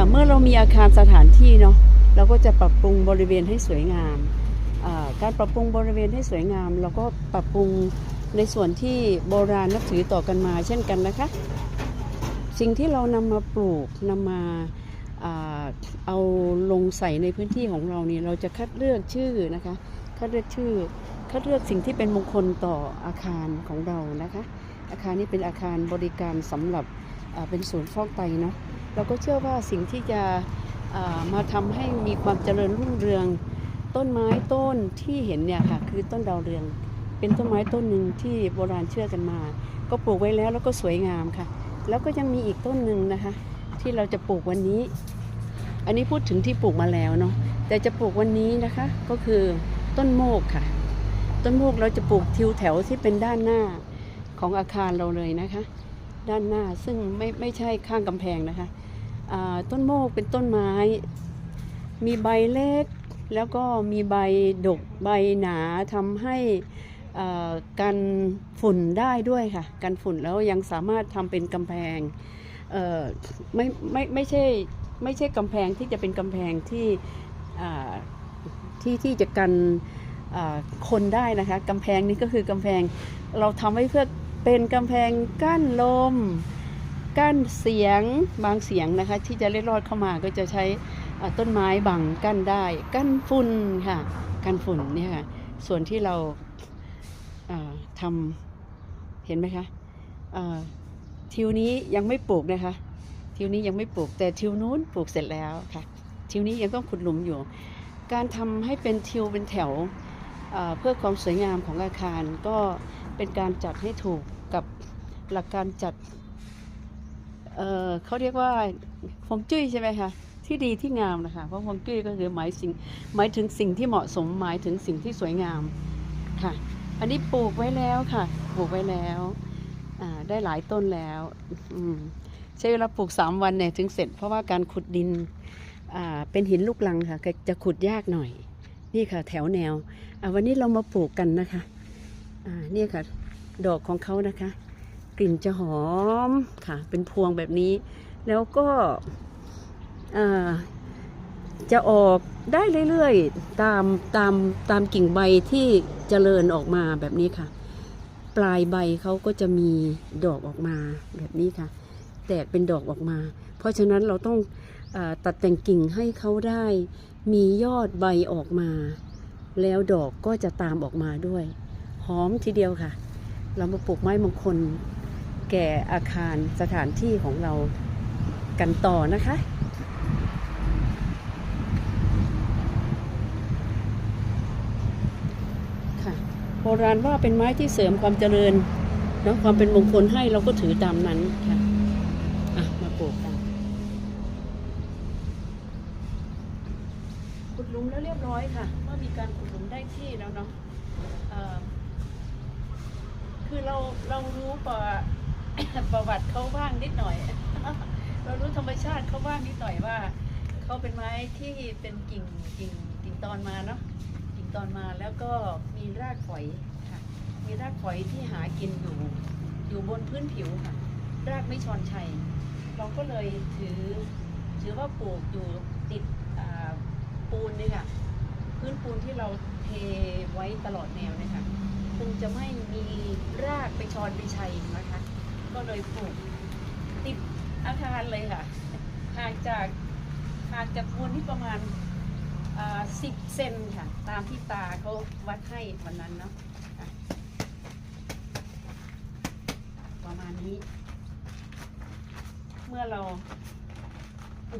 ค่ะเมื่อเรามีอาคารสถานที่เนาะเราก็จะปรับปรุงบริเวณให้สวยงามการปรับปรุงบริเวณให้สวยงาม เราก็ปรับปรุงในส่วนที่โบราณนับถือต่อกันมา เช่นกันนะคะ สิ่งที่เรานำมาปลูกนำมาอ่าเอาลงใส่ในพื้นที่ของเรานี่เราจะคัดเลือกชื่อนะคะคัดเลือกชื่อคัดเลือกสิ่งที่เป็นมงคลต่ออาคารของเรานะคะ อาคารนี้เป็นอาคารบริการสำหรับเป็นศูนย์ฟอกไตเนาะ เราก็เชื่อว่าสิ่งที่จะมาทำให้มีความเจริญรุ่งเรือง ต้นไม้ต้นที่เห็นเนี่ยค่ะคือต้นดาวเรือง เป็นต้นไม้ต้นหนึ่งที่โบราณเชื่อกันมา ก็ปลูกไว้แล้วแล้วก็สวยงามค่ะ แล้วก็ยังมีอีกต้นหนึ่งนะคะ ที่เราจะปลูกวันนี้ อันนี้พูดถึงที่ปลูกมาแล้วเนาะแต่จะปลูกวันนี้นะคะก็คือต้นโมกค่ะ ต้นโมกเราจะปลูกทิวแถวที่เป็นด้านหน้าของอาคารเราเลยนะคะ ด้านหน้าซึ่งไม่ไม่ใช่ข้างกำแพงนะคะ ต้นโมกเป็นต้นไม้ มีใบเล็ก แล้วก็มีใบดกใบหนาทำให้กันฝุ่นได้ด้วยค่ะ กันฝุ่นแล้วยังสามารถทำเป็นกำแพงไม่ไม่ไม่ใช่ไม่ใช่กำแพงที่จะเป็นกำแพงที่ที่ที่จะกันคนได้นะคะกำแพงนี้ก็คือกำแพงเราทำไว้เพื่อเป็นกำแพงกั้นลม กั้นเสียงบางเสียงนะคะ ที่จะเล็ดรอดเข้ามาก็จะใช้ต้นไม้บังกั้นได้ กั้นฝุ่นค่ะกันฝุ่นเนี่ยค่ะส่วนที่เราทำเห็นไหมคะทิวนี้ยังไม่ปลูกนะคะทิวนี้ยังไม่ปลูกแต่ทิวนู้นปลูกเสร็จแล้วค่ะทิวนี้ยังต้องขุดหลุมอยู่ การทำให้เป็นทิวเป็นแถวเพื่อความสวยงามของอาคารก็เป็นการจัดให้ถูกกับหลักการจัด เอ่อเขาเรียกว่าฮวงจุ้ยใช่ไหมคะที่ดีที่งามนะคะเพราะฮวงจุ้ยก็คือหมายสิ่งหมายถึงสิ่งที่เหมาะสมหมายถึงสิ่งที่สวยงามค่ะ อันนี้ปลูกไว้แล้วค่ะ ปลูกไว้แล้วอ่าได้หลายต้นแล้วอืมใช้เวลาปลูกสามวันเนี่ยถึงเสร็จ เพราะว่าการขุดดินอ่าเป็นหินลูกลังค่ะ จะขุดยากหน่อย นี่ค่ะแถวแนวอะวันนี้เรามาปลูกกันนะคะอ่านี่ค่ะ ดอกของเขานะคะ กลิ่นจะหอมค่ะ เป็นพวงแบบนี้ แล้วก็จะออกได้เรื่อยๆ ตามตามตามกิ่งใบที่เจริญออกมาแบบนี้ค่ะ ปลายใบเขาก็จะมีดอกออกมาแบบนี้ค่ะ แตกเป็นดอกออกมา เพราะฉะนั้นเราต้องอตัดแต่งกิ่งให้เขาได้มียอดใบออกมา แล้วดอกก็จะตามออกมาด้วย หอมทีเดียวค่ะ เรามาปลูกไม้มงคล แก่อาคารสถานที่ของเรากันต่อนะคะ ค่ะโบราณว่าเป็นไม้ที่เสริมความเจริญเนาะความเป็นมงคลให้เราก็ถือตามนั้นค่ะอะ มาปลูกกันขุดหลุมแล้วเรียบร้อยค่ะ เมื่อมีการขุดหลุมได้ที่แล้วเนาะเอ่อคือเราเรารู้ประ ประวัติเขาบ้างนิดหน่อย เรารู้ธรรมชาติเขาบ้างนิดหน่อยว่าเขาเป็นไม้ที่เป็นกิ่งกิ่งกิ่งตอนมาเนาะกิ่งตอนมาแล้วก็มีรากฝอยค่ะมีรากฝอยที่หากินอยู่อยู่บนพื้นผิวค่ะ รากไม่ชอนชัย เราก็เลยถือถือว่าปลูกอยู่ติดปูนนี่ค่ะพื้นปูนที่เราเทไว้ตลอดแนวเนี่ยค่ะคงจะไม่มีรากไปชอนไปชัยนะคะ ก็เลยปลูกติดอาคารเลยค่ะห่างจากห่างจากปูนที่ประมาณสิบเซนค่ะ ตามที่ตาเขาวัดให้วันนั้นเนาะประมาณนี้ เมื่อเรา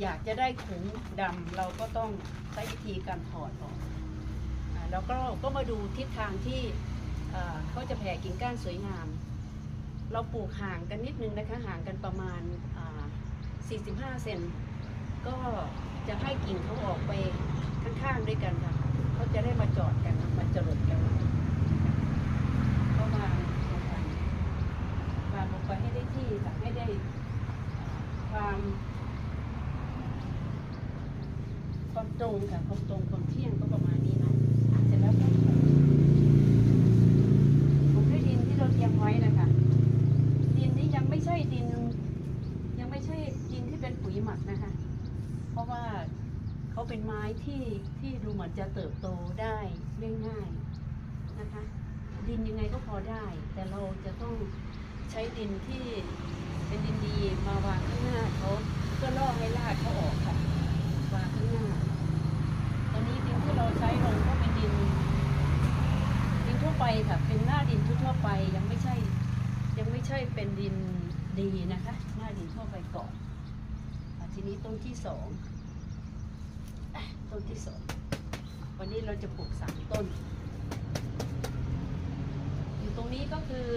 อยากจะได้ขุงดำเราก็ต้องใช้วิธีการถอดออกแล้วก็ก็มาดูทิศทางที่เขาจะแผ่กิ่งก้านสวยงาม เราปลูกห่างกันนิดนึงนะคะห่างกันประมาณ 45 เซนก็จะให้กิ่งเขาออกไปข้างๆด้วยกันค่ะเขาจะได้มาจอดกันมาจรดกันก็วาลงไปวางลงไปให้ได้ที่ค่ะให้ได้ความความตรงค่ะความตรงความเที่ยงก็ประมาณนี้เนาะเสร็จแล้วก็ถูผมด้วยดินที่เราเตรียมไว้นะคะ ดินนี้ยังไม่ใช่ดิน ยังไม่ใช่ดินที่เป็นปุ๋ยหมักนะคะ ราะว่าเขาเป็นไม้ที่ที่ดูเหมือน จะเติบโตได้ได้ง่ายนะคะ ดินยังไงก็พอได้ แต่เราจะต้องใช้ดินที่เป็นดินดีมาวางข้างหน้าเขาเพื่อล่อให้รากเขาออกค่ะวางข้างหน้า ตอนนี้ดินที่เราใช้ลงก็เป็นดิน ดินทั่วไปค่ะเป็นหน้าดินทั่วไปยังไม่ใช่ ยังไม่ใช่เป็นดินดีนะคะ หน้าดินทั่วไปก่อนอทีนี้ต้นที่สองต้นที่สอง วันนี้เราจะปลูกสามต้น อยู่ตรงนี้ก็คือ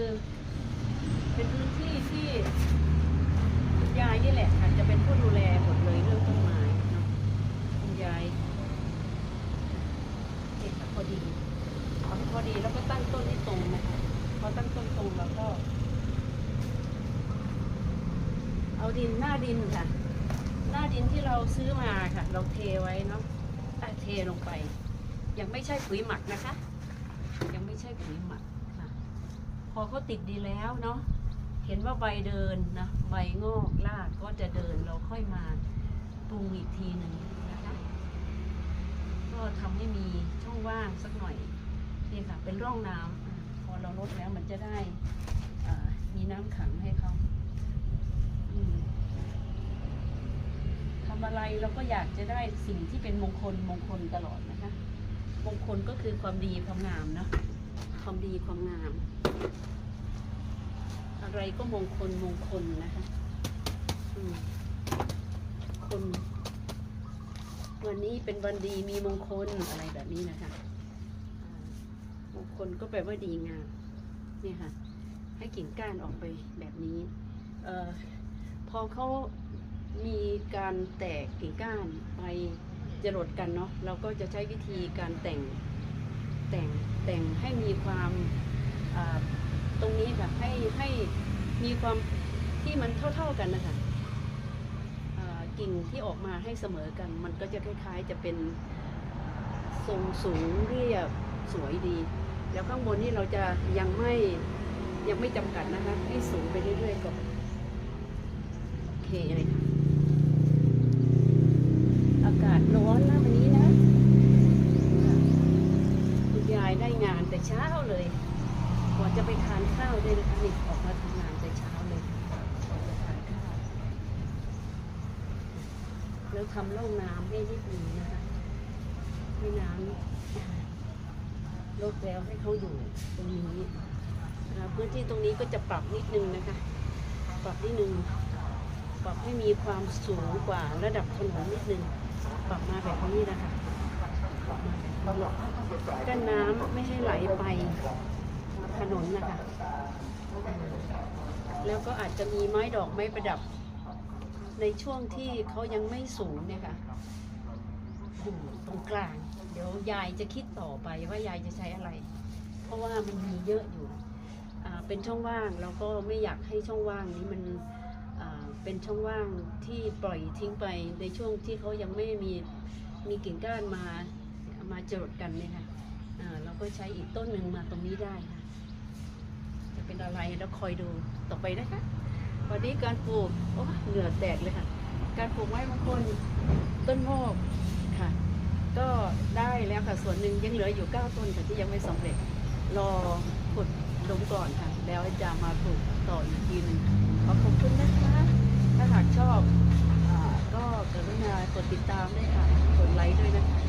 เป็นพื้นที่ที่คุณยายนี่แหละค่ะจะเป็นผู้ดูแลหมดเลยเรื่องต้นไม้เนาะคุณยายเด็กพอดีเอาพอดีแล้วก็ตั้งต้นให้ตรงนะคะพอตั้งต้นตรงแล้วก็ เอาดินหน้าดินค่ะ หน้าดินที่เราซื้อมาค่ะ เราเทไว้เนาะอะเทลงไป ยังไม่ใช่ปุ๋ยหมักนะคะ ยังไม่ใช่ปุ๋ยหมักค่ะพอเขาติดดีแล้วเนาะเห็นว่าใบเดินนะใบงอกรากก็จะเดินเราค่อยมาปรุงอีกทีหนึ่งนะคะก็ทำให้มีช่องว่างสักหน่อยนี่ค่ะเป็นร่องน้ำพอเราลดแล้วมันจะได้มีน้ำขังให้เขาทำอะไรเราก็อยากจะได้สิ่งที่เป็นมงคลมงคลตลอดนะ งคลก็คือความดีความงามเนาะความดีความงาม อะไรก็มงคลมงคลนะคะอืมคน วันนี้เป็นวันดีมีมงคลอะไรแบบนี้นะคะอ่ามงคลก็แปลว่าดีงามเนี่ยค่ะ ให้กิ่งก้านออกไปแบบนี้เออพอเขามีการแตกกิ่งก้านไป จรดกันเนาะเราก็จะใช้วิธีการแต่งแต่งแต่งให้มีความตรงนี้ค่ะให้ให้มีความที่มันเท่าๆกันนะคะกิ่งที่ออกมาให้เสมอกัน มันก็จะคล้ายๆ จะเป็นทรงสูงเรียบสวยดี แล้วข้างบนนี่เราจะยังไม่ยังไม่จำกัดนะคะ ให้สูงไปเรื่อยๆก่อนโอเคเลยค่ะอากาศร้อนนะวันนี้นะคุณยายได้งานแต่เช้าเลยกว่าจะไปทานข้าวด้วยนะคะนี่ออกมาทำงานแต่เช้าเลยกว่าจะทานข้าว แล้วทำร่องน้ำให้นิดหนึ่งนะคะให้น้ำลดแล้วให้เขาอยู่ตรงนี้นะคะพื้นที่ตรงนี้ก็จะปรับนิดนึงนะคะ ปรับนิดนึงปรับให้มีความสูงกว่าระดับถนนนิดนึงปรับมาแบบนี้นะคะปรับมาแบบนี้กั้นน้ำไม่ให้ไหลไปถนนนะคะ แล้วก็อาจจะมีไม้ดอกไม้ประดับ ในช่วงที่เขายังไม่สูงเนี่ยค่ะอยู่ตรงกลาง เดี๋ยวยายจะคิดต่อไปว่ายายจะใช้อะไร เพราะว่ามันมีเยอะอยู่เป็นช่องว่างแล้วก็ไม่อยากให้ช่องว่างนี้มันเป็นช่องว่างที่ปล่อยทิ้งไปในช่วงที่เขายังไม่มีมีกิ่งก้านมามาจรดกันเนี่ยค่ะเราก็ใช้อีกต้นหนึ่งมาตรงนี้ได้ค่ะ จะเป็นอะไรแล้วคอยดูต่อไปนะคะ วันนี้การปลูกโอ้เหงื่อแตกเลยค่ะ การปลูกไม้มงคลต้นโมกค่ะ ก็ได้แล้วค่ะส่วนหนึ่งยังเหลืออยู่เก้าต้นค่ะที่ยังไม่สำเร็จ รอขุดลงก่อนค่ะ แล้วจะมาปลูกต่ออีกทีหนึงขอขอบคุณนะคะ ถ้าหากชอบอก็กรุณากดติดตามด้วยนะ